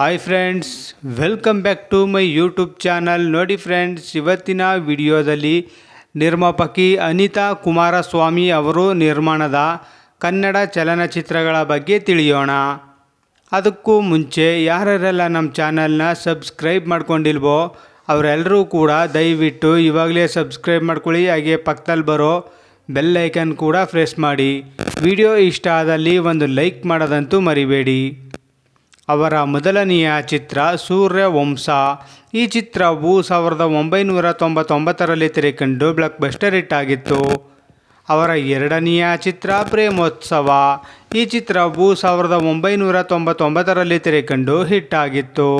Hi friends welcome back to my YouTube channel ನೋಡಿ friends ಇವತ್ತಿನ ವಿಡಿಯೋದಲ್ಲಿ ನಿರ್ಮಾಪಕಿ ಅನಿತಾ ಕುಮಾರಸ್ವಾಮಿ ಅವರು ನಿರ್ಮಾಣದ ಕನ್ನಡ ಚಲನಚಿತ್ರಗಳ ಬಗ್ಗೆ ತಿಳಿಯೋಣ. ಅದಕ್ಕೂ ಮುಂಚೆ ಯಾರ್ಯಾರೆಲ್ಲ ನಮ್ಮ ಚಾನಲ್ನ ಸಬ್ಸ್ಕ್ರೈಬ್ ಮಾಡ್ಕೊಂಡಿಲ್ವೋ ಅವರೆಲ್ಲರೂ ಕೂಡ ದಯವಿಟ್ಟು ಇವಾಗಲೇ ಸಬ್ಸ್ಕ್ರೈಬ್ ಮಾಡ್ಕೊಳ್ಳಿ, ಹಾಗೆ ಪಕ್ಕದಲ್ಲಿ ಬರೋ ಬೆಲ್ಲೈಕನ್ ಕೂಡ ಪ್ರೆಸ್ ಮಾಡಿ. ವಿಡಿಯೋ ಇಷ್ಟ ಆದಲ್ಲಿ ಒಂದು ಲೈಕ್ ಮಾಡೋದಂತೂ ಮರಿಬೇಡಿ. ಅವರ ಮೊದಲನೆಯ ಚಿತ್ರ ಸೂರ್ಯವಂಶ. ಈ ಚಿತ್ರವು ಸಾವಿರದ ಒಂಬೈನೂರ ತೊಂಬತ್ತೊಂಬತ್ತರಲ್ಲಿ ತೆರೆಕಂಡು ಬ್ಲಾಕ್ ಬಸ್ಟರ್ ಹಿಟ್ ಆಗಿತ್ತು. ಅವರ ಎರಡನೆಯ ಚಿತ್ರ ಪ್ರೇಮೋತ್ಸವ. ಈ ಚಿತ್ರವು ಸಾವಿರದ ಒಂಬೈನೂರ ತೊಂಬತ್ತೊಂಬತ್ತರಲ್ಲಿ ತೆರೆಕಂಡು ಹಿಟ್ ಆಗಿತ್ತು.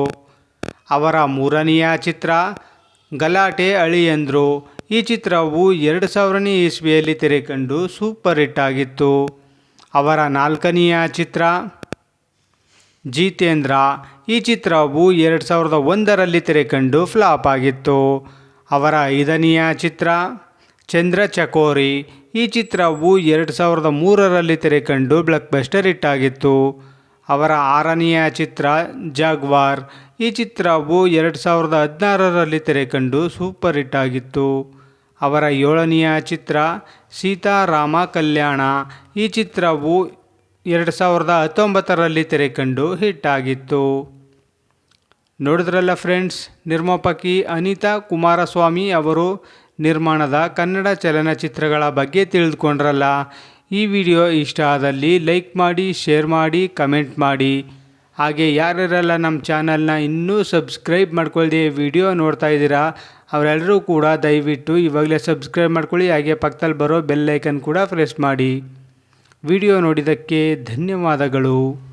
ಅವರ ಮೂರನೆಯ ಚಿತ್ರ ಗಲಾಟೆ ಅಳಿಯಂದ್ರು. ಈ ಚಿತ್ರವು ಎರಡು ಸಾವಿರನೇ ಇಸ್ವಿಯಲ್ಲಿ ತೆರೆಕಂಡು ಸೂಪರ್ ಹಿಟ್ ಆಗಿತ್ತು. ಅವರ ನಾಲ್ಕನೆಯ ಚಿತ್ರ ಜಿತೇಂದ್ರ ಈ ಚಿತ್ರವು ಎರಡು ಸಾವಿರದ ಒಂದರಲ್ಲಿ ತೆರೆಕಂಡು ಫ್ಲಾಪ್ ಆಗಿತ್ತು. ಅವರ ಐದನೆಯ ಚಿತ್ರ ಚಂದ್ರ ಚಕೋರಿ ಈ ಚಿತ್ರವು ಎರಡು ಸಾವಿರದ ಮೂರರಲ್ಲಿ ತೆರೆಕಂಡು ಬ್ಲಾಕ್ ಬಸ್ಟರ್ ಹಿಟ್ ಆಗಿತ್ತು. ಅವರ ಆರನೆಯ ಚಿತ್ರ, ಜಾಗ್ವಾರ್, ಈ ಚಿತ್ರವು ಎರಡು ಸಾವಿರದ ಹದಿನಾರರಲ್ಲಿ ತೆರೆಕಂಡು ಸೂಪರ್ ಹಿಟ್ ಆಗಿತ್ತು. ಅವರ ಏಳನೆಯ ಚಿತ್ರ, ಸೀತಾರಾಮ ಕಲ್ಯಾಣ, ಈ ಚಿತ್ರವು ಎರಡು ಸಾವಿರದ ಹತ್ತೊಂಬತ್ತರಲ್ಲಿ ತೆರೆಕಂಡು ಹಿಟ್ ಆಗಿತ್ತು ನೋಡಿದ್ರಲ್ಲ ಫ್ರೆಂಡ್ಸ್, ನಿರ್ಮಾಪಕಿ ಅನಿತಾ ಕುಮಾರಸ್ವಾಮಿ ಅವರು ನಿರ್ಮಾಣದ ಕನ್ನಡ ಚಲನಚಿತ್ರಗಳ ಬಗ್ಗೆ ತಿಳಿದುಕೊಂಡ್ರಲ್ಲ. ಈ ವಿಡಿಯೋ ಇಷ್ಟ ಆದಲ್ಲಿ ಲೈಕ್ ಮಾಡಿ, ಶೇರ್ ಮಾಡಿ, ಕಮೆಂಟ್ ಮಾಡಿ. ಹಾಗೆ ಯಾರ್ಯಾರೆಲ್ಲ ನಮ್ಮ ಚಾನಲ್ನ ಇನ್ನೂ ಸಬ್ಸ್ಕ್ರೈಬ್ ಮಾಡ್ಕೊಳ್ದೆ ವಿಡಿಯೋ ನೋಡ್ತಾ ಇದ್ದೀರಾ, ಅವರೆಲ್ಲರೂ ಕೂಡ ದಯವಿಟ್ಟು ಇವಾಗಲೇ ಸಬ್ಸ್ಕ್ರೈಬ್ ಮಾಡ್ಕೊಳ್ಳಿ, ಹಾಗೆ ಪಕ್ಕದಲ್ಲಿ ಬರೋ ಬೆಲ್ ಐಕನ್ ಕೂಡ ಪ್ರೆಸ್ ಮಾಡಿ. ವಿಡಿಯೋ ನೋಡಿದ್ದಕ್ಕೆ ಧನ್ಯವಾದಗಳು.